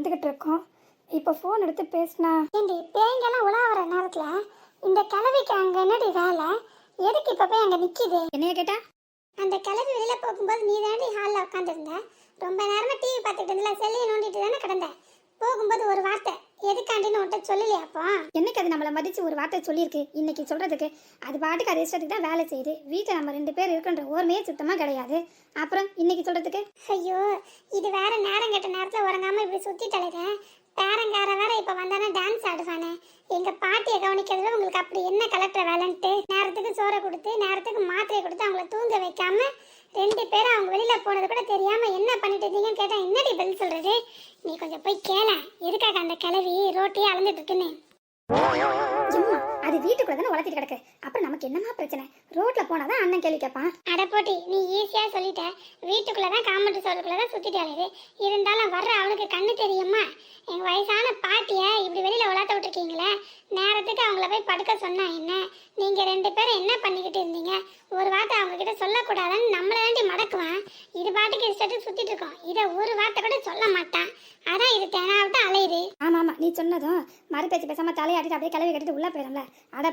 வந்துக்கிட்டு இருக்கோம் இப்போ ஃபோன் எடுத்து பேசினா? ஏண்டி பேங்கெல்லாம் உலாவுற நேரத்துல இந்த கிழவிக்கு அங்க என்னடி வேலை? எதுக்கு இப்ப போய் அங்க நிக்குது? என்னைய கேட்டா? அந்த கிழவி வெளியில போகும்போது நீ தாண்டி ஹாலில் உட்காந்துருந்த ரொம்ப நேரமா டிவி பார்த்துட்டு இருந்தல செல்லையை நோண்டிட்டு தானே கிடந்த. போகும்போது ஒரு வார்த்தை. எதுக்காண்டின்னு உன்ட்ட சொல்லலையா அப்போ? என்னைக்கு அது நம்மளை மதித்து ஒரு வார்த்தை சொல்லியிருக்கு? இன்னைக்கு சொல்கிறதுக்கு அது பாட்டுக்கு அது இஷ்டத்துக்கு தான் வேலை செய்யுது. வீட்டில் நம்ம ரெண்டு பேர் இருக்குன்ற ஓர்மையே சுத்தமாக கிடையாது. அப்புறம் இன்னைக்கு சொல்கிறதுக்கு ஐயோ இது வேற நேரம் கெட்ட நேரத்துல உறங்காம இப்படி சுத்தி தலைத பேரங்கார வேற இப்ப வந்தானே டான்ஸ் ஆடுவானே. எங்க பாட்டியை கவனிக்கிறதுல உங்களுக்கு அப்படி என்ன கலெக்டர் வேலைன்ட்டு? நேரத்துக்கு சோறை கொடுத்து நேரத்துக்கு மாத்திரையை கொடுத்து அவங்கள தூங்க வைக்காம ரெண்டு பேரும் அவங்க வெளியில போனது கூட தெரியாம என்ன பண்ணிட்டு இருந்தீங்கன்னு கேட்டா என்னடி பதில் சொல்றது? நீ கொஞ்சம் போய் கேள. எதுக்காக அந்த கிளவி ரோட்டையே அளந்துட்டு இருக்குன்னு? அது வீட்டுக்குள்ள தானே வளர்த்திட்டு கிடக்கு. அப்புறம் நமக்கு என்னமா பிரச்சனை? ரோட்ல போனாதான் அண்ணன் கேள்வி கேட்பான் அட போட்டி நீ ஈஸியா சொல்லிட்ட. வீட்டுக்குள்ளதான் காமெண்ட் சோறுக்குள்ளதான் சுத்திட்டு அலையுது இருந்தாலும் வர்ற அவனுக்கு கண்ணு தெரியுமா? எங்க வயசான பாட்டிய இப்படி வெளியில உலாத்த விட்டுருக்கீங்களே? நேரத்துக்கு அவங்கள போய் படுக்க சொன்னா என்ன? நீங்க ரெண்டு பேரும் என்ன பண்ணிக்கிட்டு இருந்தீங்க? ஒரு வார்த்தை அவங்க கிட்ட சொல்லக்கூடாதுன்னு நம்மள தாண்டி மடக்குவான். இது பாட்டுக்கு இஷ்டத்துக்கு சுத்திட்டு இருக்கோம். இதை ஒரு வார்த்தை கூட சொல்ல மாட்டான். அதான் இது தேனாவிட்டு அலையுது. ஆமா ஆமா நீ சொன்னதும் மறு பேச்சு பேசாம தலையாட்டிட்டு அப்படியே கிளவி கட்டிட்டு உள்ள போயிடும்ல. அட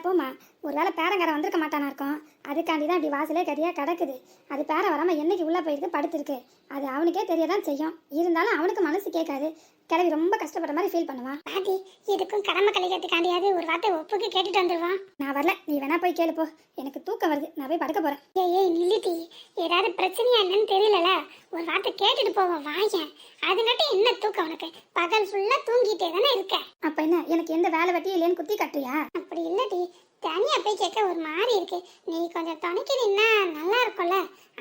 போமா ஒருவேளை பேரங்காரன் வந்திருக்க மாட்டானா இருக்கும்? அதுக்காண்டி தான் இப்படி வாசலே கரியா கிடக்குது. அது பேர வராம என்னைக்கு உள்ள போயிருக்கு படுத்திருக்கு. அது அவனுக்கே தெரியதான் செய்யும். இருந்தாலும் அவனுக்கு மனசு கேட்காது. கிளவி ரொம்ப கஷ்டப்படுற மாதிரி ஃபீல் பண்ணுவான் பாட்டி இதுக்கும் கடமை கழிக்கிறதுக்காண்டியாவது ஒரு வார்த்தை ஒப்புக்கு கேட்டுட்டு வந்துருவான் நான் வரல. நீ வேணா போய் கேளு போ. எனக்கு தூக்கம் வருது. நான் போய் படுக்க போறேன். ஏய் ஏய் நில்லுடி. ஏதாவது பிரச்சனையா என்னன்னு தெரியலல. ஒரு வார்த்தை கேட்டுட்டு போவோம் வாயேன் அதுங்காட்டி என்ன தூக்கம் உனக்கு? பகல் ஃபுல்லா தூங்கிட்டே தானே இருக்க? அப்ப என்ன? எனக்கு எந்த வேலை வெட்டி இல்லைன்னு குத்தி கட்டுறியா? அப்படி இல்லடி. தனியா போய் கேட்க ஒரு மாதிரி இருக்கு. நீ கொஞ்சம் துணைக்கு நின்னா நல்லா இருக்கும்ல.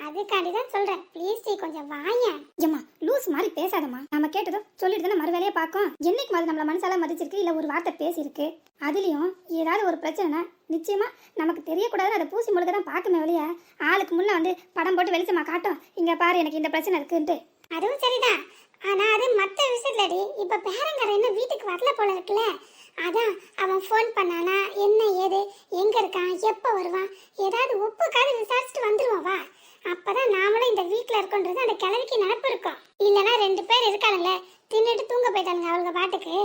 அதுக்காண்டி தான் சொல்றேன். ப்ளீஸ் டி கொஞ்சம் வாயேன் ஏம்மா லூஸ் மாதிரி பேசாதம்மா. நம்ம கேட்டதும் சொல்லிட்டு தானே மறு வேலையை பார்க்கும். என்னைக்கு மாதிரி நம்மள மனசால மதிச்சிருக்கு இல்ல ஒரு வார்த்தை பேசியிருக்கு? அதுலயும் ஏதாவது ஒரு பிரச்சனைனா நிச்சயமா நமக்கு தெரியக்கூடாதுன்னு அதை பூசி முழுக்க தான் பார்க்குமே வெளிய ஆளுக்கு முன்ன வந்து படம் போட்டு வெளிச்சமா காட்டும். இங்க பாரு எனக்கு இந்த பிரச்சனை இருக்குன்ட்டு. அதுவும் சரிதான். ஆனா அது மத்த விஷயத்துலடி இப்ப பேரங்காரன் இன்னும் வீட்டுக்கு வரல போல இருக்குல்ல. அதான் அவன் ஃபோன் பண்ணானா என்ன ஏது எங்கே இருக்கான் எப்போ வருவான்? ஏதாவது ஒப்புக்காது விசாரிச்சுட்டு வந்துருவான் வா. அப்பதான் நாமளும் இந்த வீட்டில் இருக்கோன்றது அந்த கிழவிக்கு நினப்பு இருக்கும். இல்லைன்னா ரெண்டு பேர் இருக்கானுங்களே தின்னுட்டு தூங்க போயிட்டானுங்க அவளுங்க பாட்டுக்கு.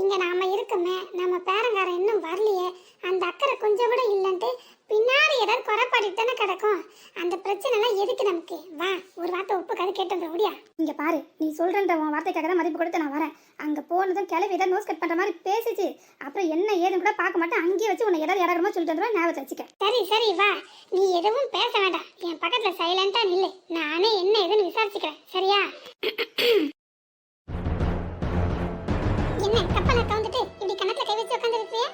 இங்க நாம இருக்கமே நம்ம பேரங்காரன் இன்னும் வரலையே. அந்த அக்கறை கொஞ்சம் கூட இல்லைன்ட்டு பின்னாடி ஏதாவது குறைப்பாடிட்டு தானே கிடக்கும். அந்த பிரச்சனை எல்லாம் எதுக்கு நமக்கு? வா ஒரு வார்த்தை ஒப்புக்காது கேட்டு வந்துட முடியா இங்க பாரு நீ சொல்றன்ற உன் வார்த்தைக்காக தான் மதிப்பு கொடுத்து நான் வரேன். அங்க போனதும் கிளவி ஏதாவது நோஸ் கட் பண்ற மாதிரி பேசிச்சு. அப்புறம் என்ன ஏதுன்னு கூட பார்க்க மாட்டேன். அங்கேயே வச்சு உன்னை ஏதாவது இறக்கமா சொல்லிட்டு வந்துடுவேன் ஞாபகத்தை வச்சுக்க. சரி சரி வா. நீ எதுவும் பேச வேண்டாம். என் பக்கத்துல சைலண்டா நில்லு. நானே என்ன ஏதுன்னு விசாரிச்சுக்கிறேன். சரியா? என்ன கப்பலை கவுந்துட்டு இப்படி கணக்குல கை வச்சு உட்காந்துருக்கிய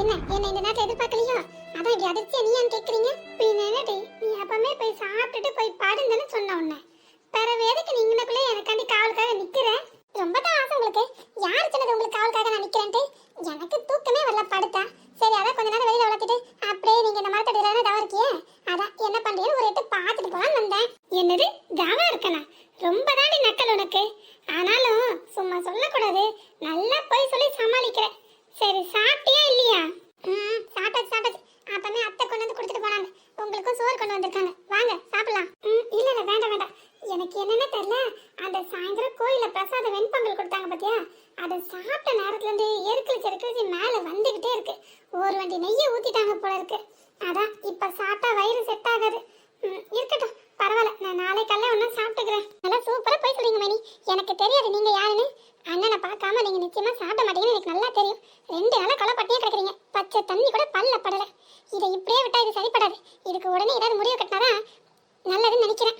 என்ன என்ன இந்த நேரத்துல எதிர்பார்க்கலையோ? அதான் இப்படி அதிர்ச்சியா நீயான்னு கேக்குறீங்க? பின்ன என்னடி நீ அப்பமே போய் சாப்பிட்டுட்டு போய் பாடுங்கன்னு சொன்ன உன்ன. பிறகு எதுக்கு நீ இங்கனக்குள்ளே எனக்காண்டி காவலுக்காக நிக்கிறேன் ரொம்ப தான் ஆசை உங்களுக்கு யார் சொன்னது உங்களுக்கு காவலுக்காக நான் நிக்கிறேன்ட்டு எனக்கு தூக்கமே வரல படுத்தா சரி அதான் கொஞ்ச நேரம் வெளியில வளர்த்துட்டு அப்படியே நீங்க இந்த மரத்தடியில தானே தவறு இருக்கியே அதான் என்ன பண்றீங்கன்னு ஒரு எட்டு பார்த்துட்டு போலான்னு வந்தேன் என்னது தவா இருக்கனா ரொம்ப தாண்டி நக்கல் உனக்கு ஆனாலும் சும்மா சொல்லக்கூடாது நல்லா போய் சொல்லி சமாளிக்கிற சரி சாப்பிட்டியா இல்லையா ம் சாப்பிட்டாச்சு சாப்பிட்டாச்சு அப்பமே அத்தை கொண்டு வந்து கொடுத்துட்டு போனாங்க உங்களுக்கும் சோறு கொண்டு வந்திருக்காங்க வாங்க சாப்பிடலாம் ம் இல்ல இல்ல வேண்டாம் வேண்டாம் எனக்கு என்னன்னு தெரியல. அந்த சாயந்தரம் கோயில்ல பிரசாத வெண்பொங்கல் கொடுத்தாங்க பாத்தியா? அதை சாப்பிட்ட நேரத்துல இருந்து எருக்கலிச்சு எருக்கலிச்சு மேல வந்துகிட்டே இருக்கு. ஒரு வண்டி நெய்யை ஊத்திட்டாங்க போல இருக்கு. அதான் இப்ப சாப்பிட்டா வயிறு செட் ஆகாது. இருக்கட்டும் பரவாயில்ல. நான் நாளை காலையில ஒன்றும் சாப்பிட்டுக்கிறேன். நல்லா சூப்பரா போய் சொல்லுங்க மணி. எனக்கு தெரியாது நீங்க யாருன்னு. அண்ணனை பார்க்காம நீங்க நிச்சயமா சாப்பிட மாட்டீங்கன்னு எனக்கு நல்லா தெரியும். ரெண்டு நாளா கொலைப்பட்டியே கிடக்குறீங்க. பச்சை தண்ணி கூட பல்ல படல. இதை இப்படியே விட்டா இது சரிப்படாது. இதுக்கு உடனே ஏதாவது முடிவு கட்டினாதான் நல்லதுன்னு நினைக்கிறேன்.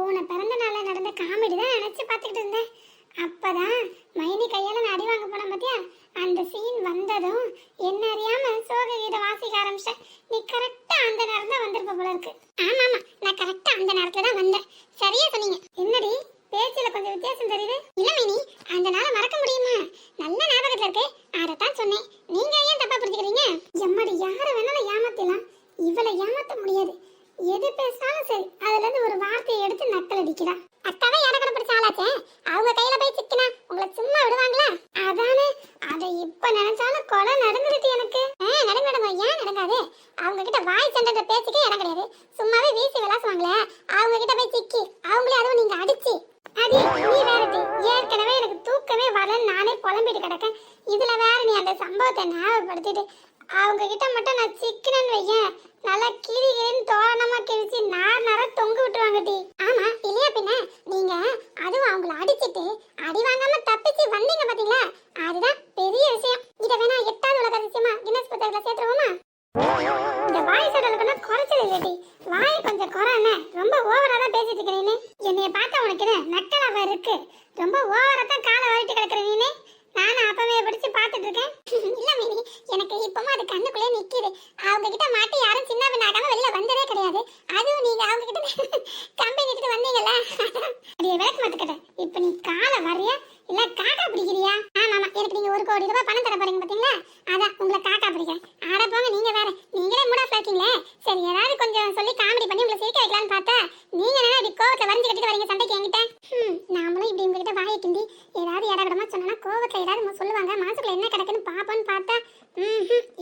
போன பிறந்த நாளில் நடந்த காமெடி தான் நினச்சி பார்த்துக்கிட்டு இருந்தேன். அப்பதான் மைனி கையால் நான் அடி வாங்க போன பார்த்தியா அந்த சீன் வந்ததும் என்ன அறியாம சோக கீத வாசிக்க ஆரம்பிச்சேன் நீ கரெக்டாக அந்த நேரம் தான் வந்திருப்ப போல இருக்கு. ஆமா ஆமா. நான் கரெக்டாக அந்த நேரத்தில் தான் வந்தேன். சரியா சொன்னீங்க. என்னடி? பேச்சில கொஞ்சம் வித்தியாசம் தெரியுது. இல்ல மைனி அந்த நாளை மறக்க முடியுமா? நல்ல ஞாபகத்தில் இருக்கு. அதைத்தான் சொன்னேன். நீங்கள் ஏன் தப்பா புரிஞ்சுக்கிறீங்க? எம்மாடி யாரை வேணாலும் ஏமாற்றலாம் இவளை ஏமாற்ற முடியாது. எது பேசினாலும் சரி அதுல இருந்து ஒரு வார்த்தையை எடுத்து நக்கல் அடிக்கிறா. அக்காவே எனக்கு பிடிச்ச ஆளாச்சே? அவங்க கையில போய் சிக்கினா உங்களை சும்மா விடுவாங்களா? அதானே அதை இப்ப நினைச்சாலும் கொலை நடந்துருச்சு எனக்கு. நடுங்க நடுங்க ஏன் நடக்காது? அவங்க கிட்ட வாய் சண்டை பேச்சுக்கே இடம் கிடையாது. சும்மாவே வீசி விளாசுவாங்களே? அவங்க கிட்ட போய் சிக்கி அவங்களே அதுவும் நீங்க அடிச்சு. அது நீ வேறது ஏற்கனவே எனக்கு தூக்கமே வரலன்னு நானே குழம்பிட்டு கிடக்கேன். இதுல வேற நீ அந்த சம்பவத்தை ஞாபகப்படுத்திட்டு அவங்க கிட்ட மட்டும் நான் சிக்கினேன்னு வையேன். நல்லா கிளி கிளின்னு தோரணமா கிழிச்சு நார் நாரா தொங்க விட்டுருவாங்க டி ஆமா இல்லையா பின்ன நீங்க அதுவும் அவங்கள அடிச்சிட்டு அடி வாங்காம தப்பிச்சு வந்தீங்க பாத்தீங்களா அதுதான் பெரிய விஷயம் இத வேணா எட்டாவது உலக அதிசயமா கின்னஸ் புத்தகத்துல சேர்த்துருவோமா இந்த வாய் சடலுக்குன்னா குறைச்சல் இல்லடி வாய் கொஞ்சம் குறைன்னு ரொம்ப ஓவரா தான் பேசிட்டு இருக்க நீனு என்னைய பார்த்தா உனக்கு என்ன நக்கலாவா இருக்கு ரொம்ப ஓவரா தான் காலை வாரிட்டு கிடக்குற நீனு நானும் அப்பவே பிடிச்சு பார்த்துட்டு இருக்கேன் இல்ல மினி எனக்கு இப்பவும் அது கண்ணுக்குள்ளே நிக்குது அவங்க கிட்ட மாட்டி யாரும் சின்ன பின்னாகாம வெளியில வந்ததே கிடையாது அதுவும் நீங்க அவங்க கிட்ட கம்பெனி கிட்ட வந்தீங்கல்ல அடியே விளக்கு மாத்துக்கிட்ட இப்ப நீ காலை வர்றியா இல்ல காக்கா பிடிக்கிறியா ஆமா ஆமா எனக்கு நீங்க ஒரு கோடி ரூபாய் பணம் தர போறீங்க பாத்தீங்களா அதான் உங்களை காக்கா பிடிக்கிறேன் ஆட போங்க நீங்க வேற நீங்களே மூடா இருக்கீங்களே சரி ஏதாவது கொஞ்சம் சொல்லி காமெடி பண்ணி உங்களை சிரிக்க வைக்கலாம்னு பார்த்தா நீங்க என்ன இப்படி கோவத்துல வரைஞ்சு கட்டிட்டு வரீங்க சண்டைக்கு என்கிட்ட ஹம், நாமளும் இப்படி உங்ககிட்ட வாயை கிண்டி ஏதாவது இடகடமா சொன்னா கோவத்தில் ஏதாவது நம்ம சொல்லுவாங்க மனசுக்குள்ள என்ன கிடக்குன்னு பார்ப்போன்னு பார்த்தா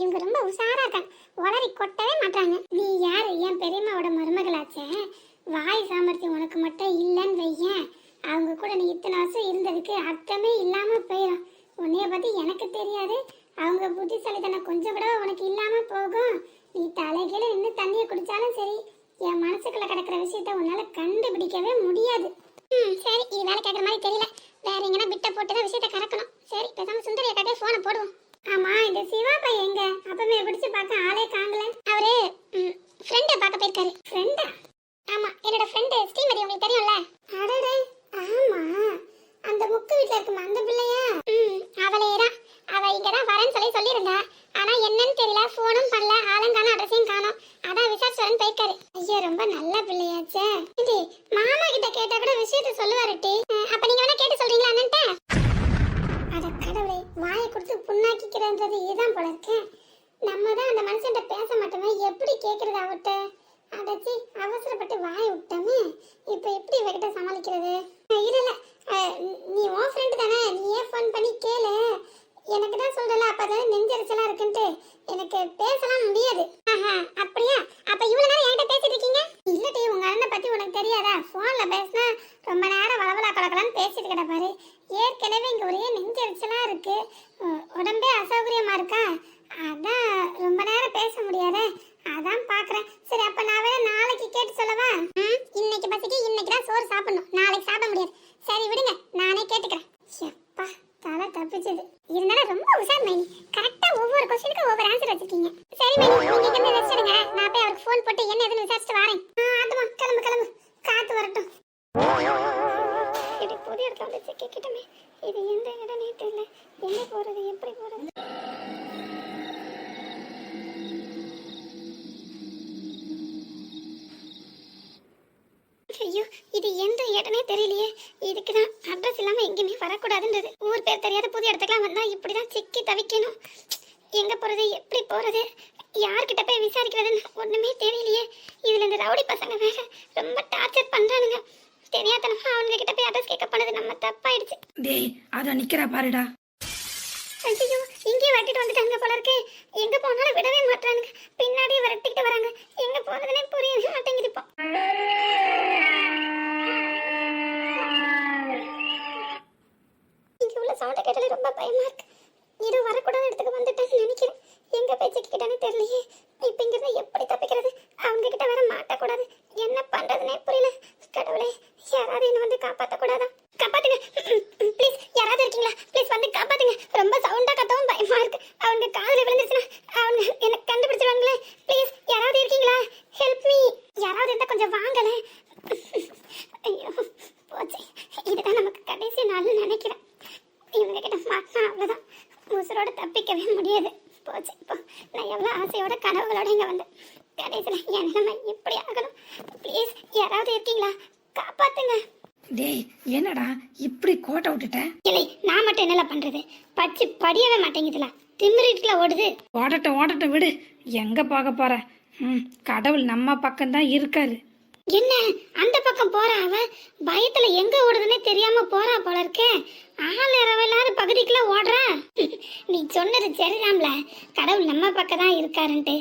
இவங்க ரொம்ப உஷாரா இருக்காங்க. உளறி கொட்டவே மாட்டாங்க நீ யார்? என் பெரியம்மாவோட மருமகளாச்சே. வாய் சாமர்த்தியம் உனக்கு மட்டும் இல்லைன்னு வையேன். அவங்க கூட நீ இத்தனை வருஷம் இருந்ததுக்கு அர்த்தமே இல்லாம போயிடும் உன்னைய பத்தி எனக்கு தெரியாது. அவங்க புத்திசாலித்தனம் கொஞ்சம் கூட உனக்கு இல்லாம போகும். நீ தலைகீழ நின்று தண்ணியை குடிச்சாலும் சரி என் மனசுக்குள்ள கிடக்கிற விஷயத்த உன்னால கண்டுபிடிக்கவே முடியாது. ம் சரி இது வேலை கேட்குற மாதிரி தெரியல. எங்கன்னா பிட்ட தான் விஷயத்த கறக்கணும். சரி பேசாம சுந்தரி அக்காட்டே போனை போடுவோம். ஆமா இந்த சிவா பையன் எங்க? அப்பமே பிடிச்சு பார்க்க ஆளே காங்கல அவரு ஃப்ரெண்டை பார்க்க போயிருக்காரு. ஃப்ரெண்டா ஆமா என்னோட ஃப்ரெண்டு ஸ்ரீமதி உங்களுக்கு தெரியும்ல? அடடே ஆமா. அந்த முக்கு வீட்ல இருக்குமா அந்த பிள்ளையா? ம் அவளே தான் அவ இங்க தான் வரேன்னு சொல்லி சொல்லியிருந்தா. ஆனா என்னன்னு தெரியல ஃபோனும் பண்ணல ஆளும் காணோம் அட்ரஸையும் காணோம். அதான் விசாரிச்சு வரேன்னு போயிருக்காரு. ஐயோ ரொம்ப நல்ல பிள்ளையாச்சே. இது மாமா கிட்ட கேட்டா கூட விஷயத்த சொல்லுவாரு டி. கொடுத்து இதுதான் போல இருக்கேன் நம்ம தான் அந்த மனுஷன்ட்ட பேச மாட்டோமே எப்படி கேட்கறது அவட்ட அடைச்சி அவசரப்பட்டு வாய விட்டோமே இப்போ எப்படி இவகிட்ட சமாளிக்கிறது? இல்ல நீ உன் ஃப்ரெண்டு தானே நீயே ஃபோன் பண்ணி கேளு? எனக்கு தான் சொல்றல அப்பதான் நெஞ்சரிச்சலா இருக்குன்ட்டு. எனக்கு பேசலாம் முடியாது. ஆஹா அப்படியா? அப்ப இவ்வளவு நேரம் என்கிட்ட பேசிட்டு இருக்கீங்க இல்லடி உங்க அண்ணனை பத்தி உனக்கு தெரியாதா போன்ல பேசினா ரொம்ப நேரம் வளவலா கலக்கலான்னு பேசிட்டு கிடப்பாரு ஏற்கனவே இங்க ஒரே நெஞ்சரிச்சலா இருக்கு உ- உடம்பே அசௌகரியமா இருக்கா அதான் ரொம்ப நேரம் பேச முடியாதே அதான் பாக்குறேன் சரி அப்ப நான் வேணா நாளைக்கு கேட்டு சொல்லவா ம், இன்னைக்கு பசிக்கு இன்னைக்கு தான் சோறு சாப்பிடணும் நாளைக்கு சாப்பிட முடியாது சரி விடுங்க நானே கேட்டுக்கிறேன் எப்பா தலை தப்பிச்சது இருந்தாலும் ரொம்ப உஷார் மைனி கரெக்டா ஒவ்வொரு கொஸ்டினுக்கும் ஒவ்வொரு ஆன்சர் வச்சிருக்கீங்க சரி மேடம் நீங்க இங்க ரெஸ்ட் எடுங்க நான் போய் அவருக்கு ஃபோன் போட்டு என்ன ஏதுன்னு விசாரிச்சுட்டு வரேன். ஆ அதுமா கிளம்பு கிளம்பு. காத்து வரட்டும். இப்படி புது இடத்துல வந்து சிக்கிக்கிட்டமே. இது எந்த இடம்னே தெரியல. எங்க போறது? எப்படி போறது? ஐயோ இது எந்த இடமே தெரியலையே. இதுக்கு தான் அட்ரஸ் இல்லாமல் எங்கேயுமே வரக்கூடாதுன்றது. ஊர் பேர் தெரியாத புது இடத்துக்குலாம் வந்தால் இப்படி தான் சிக்கி தவிக்கணும். எங்க போறது? எப்படி போறது? யார்கிட்ட போய் விசாரிக்கிறதுன்னு ஒண்ணுமே தெரியலையே. இதுல இந்த ரவுடி பசங்க வேற ரொம்ப டார்ச்சர் பண்றானுங்க. தெரியாதனமா அவங்க கிட்ட போய் அட்ரஸ் கேட்க போனது நம்ம தப்பாயிடுச்சு. டேய் அத நிக்கிறா பாருடா. ஐயோ இங்கே வரட்டிட்டு வந்துட்டாங்க போல இருக்கு. எங்க போனாலும் விடவே மாட்டானுங்க பின்னாடியே வரட்டிக்கிட்டு வராங்க. எங்க போறதுனே புரியவே மாட்டேங்குது இப்போ. இங்க உள்ள சவுண்ட கேட்டாலே ரொம்ப பயமா இருக்கு. ஏதோ வரக்கூடாத இடத்துக்கு வந்துட்டேன்னு நினைக்கிறேன். எங்க போய் சிக்கிட்டானே தெரியலையே. இப்ப இங்கிருந்து எப்படி தப்பிக்கிறது? அவங்க கிட்ட வர மாட்டக்கூடாது. என்ன பண்றதுனே புரியல. கடவுளே யாராவது என்ன வந்து காப்பாத்த கூடாதா காப்பாத்துங்க. ப்ளீஸ் யாராவது இருக்கீங்களா? ப்ளீஸ் வந்து காப்பாத்துங்க. ரொம்ப சவுண்டா கத்தவும் பயமா இருக்கு. அவங்க காதுல விழுந்துச்சுன்னா அவங்க என்ன கண்டுபிடிச்சிருவாங்களே ப்ளீஸ் யாராவது இருக்கீங்களா ஹெல்ப் மீ யாராவது இருந்தா கொஞ்சம் வாங்கல ஐயோ போச்சு இதுதான் நமக்கு கடைசி நாள்னு நினைக்கிறேன் இவங்க கிட்ட மாட்டினா அவ்வளோதான் உசுரோட தப்பிக்கவே முடியாது போச்சு இப்போ நான் எவ்வளோ ஆசையோட கனவுகளோட இங்கே வந்தேன் கடைசியில் என் நிலைமை இப்படி ஆகணும் ப்ளீஸ் யாராவது இருக்கீங்களா காப்பாத்துங்க டேய் என்னடா இப்படி கோட்டை விட்டுட்ட இல்லை நான் மட்டும் என்னல பண்றது பச்சு படியவே மாட்டேங்குதுல திமிரிட்டுல ஓடுது ஓடட்டும் ஓடட்டும் விடு போக போற ம் கடவுள் நம்ம பக்கம்தான் இருக்காரு. என்ன? அந்த பக்கம் போறா அவ? பயத்துல எங்க ஓடுதுன்னே தெரியாம போறா போல இருக்கே. ஆள் இரவில்லாத பகுதிக்குள்ள ஓடுறா. நீ சொன்னது சரிதான்ல கடவுள் நம்ம பக்கம் தான் இருக்காருன்ட்டு.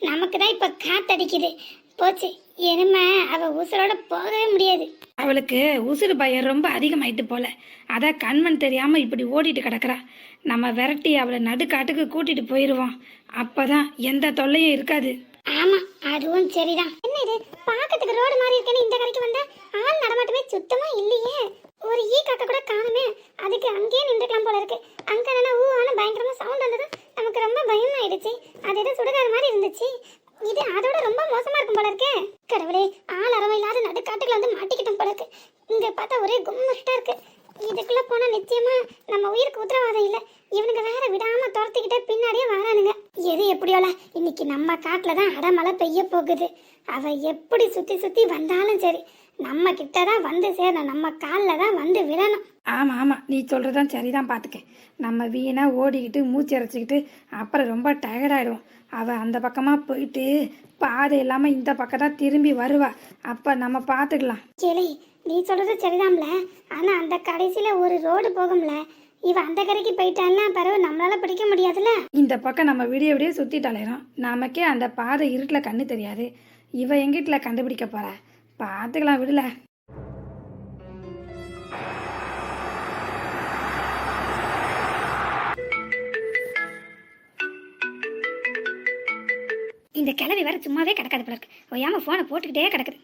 நமக்கு தான் இப்ப காத்தடிக்குது. போச்சு. எருமை அவ உசுரோட போகவே முடியாது. அவளுக்கு உசுறு பயம் ரொம்ப அதிகமாயிட்டு போல. அதான் கண்மண் தெரியாம இப்படி ஓடிட்டு கிடக்குறா. நம்ம விரட்டி அவளை நடுக்காட்டுக்கு கூட்டிட்டு போயிடுவோம் அப்பதான் எந்த தொல்லையும் இருக்காது. ஆமா அதுவும் சரிதான். என்ன இது? பாக்கிறதுக்கு ரோடு மாதிரி இருக்கேன்னு இந்த கடைக்கு வந்தா ஆள் நடமாட்டமே சுத்தமா இல்லையே. ஒரு ஈ காக்க கூட காணுமே. அதுக்கு அங்கேயே நின்றுக்கலாம் போல இருக்கு. அங்க என்ன ஊ ஆன பயங்கரமா சவுண்ட் வந்தது நமக்கு ரொம்ப பயம் ஆயிடுச்சு. அது ஏதோ சுடுகாடு மாதிரி இருந்துச்சு. இது அதோட ரொம்ப மோசமா இருக்கும் போல இருக்கே. கடவுளே ஆள் அரவம் இல்லாத நடுக்காட்டுக்குள்ள வந்து மாட்டிக்கிட்டோம் போல இருக்கு. இங்க பார்த்தா ஒரே கும்மட்டா இருக்கு. இதுக்குள்ள போனா நிச்சயமா நம்ம உயிருக்கு உத்தரவாதம் இல்ல. இவனுங்க வேற விடாம துரத்திக்கிட்டே பின்னாடியே வரானுங்க. எது எப்படியோல? இன்னைக்கு நம்ம காட்டுல தான் அடமழை பெய்ய போகுது. அவ எப்படி சுத்தி சுத்தி வந்தாலும் சரி நம்ம கிட்ட தான் வந்து சேரணும். நம்ம காலில் தான் வந்து விழணும். ஆமா ஆமா. நீ சொல்றதான் சரிதான் பாத்துக்க. நம்ம வீணா ஓடிக்கிட்டு மூச்சு அரைச்சிக்கிட்டு அப்புறம் ரொம்ப டயர்டாயிடுவோம் அவ அந்த பக்கமா போயிட்டு பாதை இல்லாம இந்த பக்கம் தான் திரும்பி வருவா. அப்ப நம்ம பாத்துக்கலாம். கேளு நீ சொல்றது சரிதான்ல ஆனா அந்த கடைசியில ஒரு ரோடு போகும்ல. இவ அந்த கரைக்கு போயிட்டான்னா பிறகு நம்மளால பிடிக்க முடியாதுல்ல? இந்த பக்கம் நம்ம விடிய விடிய சுத்திட்டு அலையிறோம் நமக்கே அந்த பாதை இருட்டில் கண்ணு தெரியாது. இவ எங்கிட்ட கண்டுபிடிக்க போறா? பார்த்துக்கலாம் விடல. இந்த கிளவி வேற சும்மாவே கிடக்காது போல இருக்கு. ஓயாம ஃபோனை போட்டுக்கிட்டே கிடக்குது.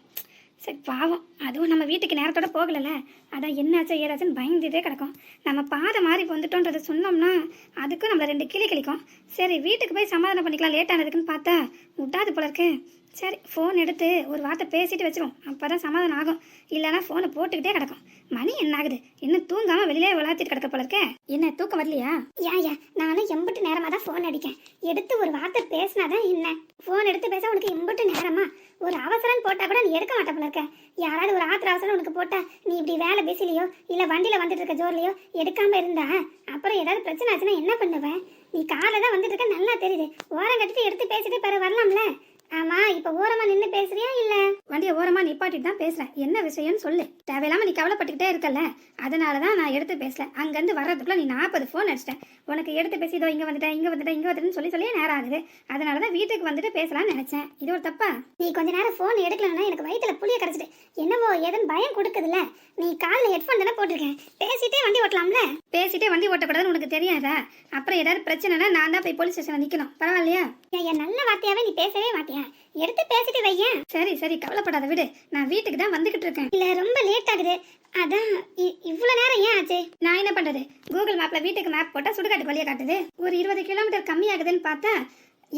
சரி பாவம். அதுவும் நம்ம வீட்டுக்கு நேரத்தோட போகலைல்ல. அதான் என்னாச்சு ஏதாச்சுன்னு பயந்துட்டே கிடக்கும். நம்ம பாதை மாறி வந்துட்டோன்றதை சொன்னோம்னா அதுக்கும் நம்மளை ரெண்டு கிளி கிளிக்கும். சரி வீட்டுக்கு போய் சமாதானம் பண்ணிக்கலாம். லேட் ஆனதுக்குன்னு பார்த்தா விட்டாது போல இருக்கு. சரி ஃபோன் எடுத்து ஒரு வார்த்தை பேசிட்டு வச்சிருவோம். அப்போ தான் சமாதானம் ஆகும். இல்லைன்னா ஃபோனை போட்டுக்கிட்டே கிடக்கும். மணி என்ன ஆகுது? இன்னும் தூங்காமல் வெளியிலே விளாத்திட்டு கிடக்க போல என்ன தூக்கம் வரலையா? யா நானும் எம்பிட்டு நேரமாக தான் ஃபோன் அடிக்கேன். எடுத்து ஒரு வார்த்தை பேசினாதான் என்ன? ஃபோன் எடுத்து பேச உனக்கு எம்பிட்டு நேரமா? ஒரு அவசரம் போட்டால் கூட நீ எடுக்க மாட்ட போல இருக்க. யாராவது ஒரு ஆத்திர அவசரம் உனக்கு போட்டா நீ இப்படி வேலை பிஸிலையோ இல்லை வண்டியில் வந்துட்டு இருக்க ஜோர்லையோ எடுக்காமல் இருந்தா? அப்புறம் ஏதாவது பிரச்சனை ஆச்சுன்னா என்ன பண்ணுவேன் நீ காலை தான் வந்துட்டு இருக்க நல்லா தெரியுது. ஓரம் கட்டிட்டு எடுத்து பேசிட்டு பிறகு வரலாம்ல. ஆமா இப்ப ஓரமா நின்னு பேசுறியா இல்ல? வண்டியை ஓரமாக நிப்பாட்டிட்டு தான் பேசுகிறேன் என்ன விஷயம்னு சொல்லு. தேவையில்லாமல் நீ கவலைப்பட்டுக்கிட்டே இருக்கல அதனால தான் நான் எடுத்து பேசல. அங்கேருந்து வர்றதுக்குள்ள நீ நாற்பது ஃபோன் அடிச்சிட்டேன் உனக்கு எடுத்து பேசி இதோ இங்கே வந்துட்டேன் இங்கே வந்துட்டேன் இங்கே வந்துட்டேன்னு சொல்லி சொல்லி நேரம் ஆகுது. அதனால தான் வீட்டுக்கு வந்துட்டு பேசலாம்னு நினச்சேன். இது ஒரு தப்பா? நீ கொஞ்ச நேரம் ஃபோன் எடுக்கலன்னா எனக்கு வயித்துல புளிய கரைச்சிட்டு. என்னவோ ஏதுன்னு பயம் கொடுக்குதுல்ல. நீ காலில் ஹெட்ஃபோன் தானே போட்டிருக்கேன் பேசிட்டே வண்டி ஓட்டலாம்ல? பேசிட்டே வண்டி ஓட்டக்கூடாதுன்னு உனக்கு தெரியாதா? அப்புறம் ஏதாவது பிரச்சனைனா நான் தான் போய் போலீஸ் ஸ்டேஷனில் நிற்கணும் பரவாயில்லையா? என் நல்ல வார்த்தையாவே நீ பேசவே மாட்டியா? எடுத்து பேசிட்டு வையேன் சரி சரி கவலைப்படாத விடு. நான் வீட்டுக்கு தான் வந்துகிட்டு இருக்கேன். இல்ல ரொம்ப லேட் ஆகுது. அதான் இவ்வளவு நேரம் ஏன் ஆச்சு? நான் என்ன பண்றது? கூகுள் மேப்ல வீட்டுக்கு மேப் போட்டா சுடுகாட்டு வழியை காட்டுது. ஒரு இருபது கிலோமீட்டர் கம்மியாகுதுன்னு பார்த்தா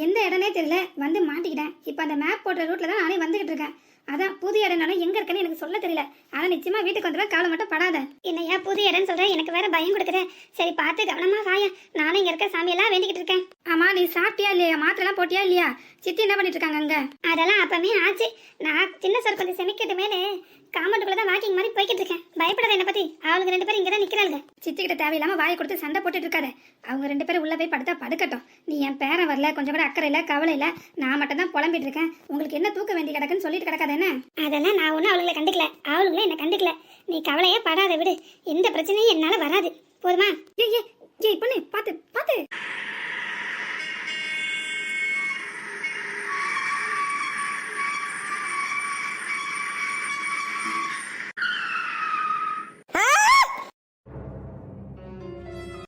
எந்த இடனே தெரியல. வந்து மாட்டிக்கிட்டேன். இப்போ அந்த மேப் போடுற ரூட்ல தான் நானே வந்துகிட்டு இருக்கேன். அதான் புது இடம்னாலும் எங்க இருக்குன்னு எனக்கு சொல்ல தெரியல. ஆனா நிச்சயமா வீட்டுக்கு வந்துடுவேன். காலை மட்டும் படாத. என்னையா புது இடம்னு சொல்ற? எனக்கு வேற பயம் கொடுக்குது. சரி பார்த்து கவனமா வாயா நானும் இங்க இருக்க சாமியெல்லாம் வேண்டிக்கிட்டு இருக்கேன். ஆமா நீ சாப்பிட்டியா இல்லையா? மாத்திரைலாம் போட்டியா இல்லையா? சித்தி என்ன பண்ணிட்டு இருக்காங்க அங்க? அதெல்லாம் அப்பவே ஆச்சு. நான் சின்ன சார் கொஞ்சம் செமிக்கிட்ட மேலே காம்பவுண்டுக்குள்ள தான் வாக்கிங் மாதிரி போய்கிட்டு இருக்கேன். பயப்படாத என்ன பத்தி. அவளுக்கு ரெண்டு பேரும் இங்க தான் நிக்கிறாளுங்க. சித்தி கிட்ட தேவையில்லாம வாயை கொடுத்து சண்டை போட்டுட்டு இருக்காத. அவங்க ரெண்டு பேரும் உள்ள போய் படுத்தா படுக்கட்டும். நீ என் பேரன் வரல கொஞ்சம் கூட அக்கறை இல்ல கவலை இல்ல. நான் மட்டும் தான் புலம்பிட்டு இருக்கேன். உங்களுக்கு என்ன தூக்க வேண்டி கிடக்குன்னு சொல்லிட்டு கிடக்காத என்ன? அதெல்லாம் நான் ஒன்றும் அவளுங்களை கண்டுக்கல. அவளுங்களும் என்ன கண்டுக்கல. நீ கவலையே படாத விடு. எந்த பிரச்சனையும் என்னால வராது. போதுமா? ஏய் ஏய் ஏய் பொண்ணு பாத்து பாத்து.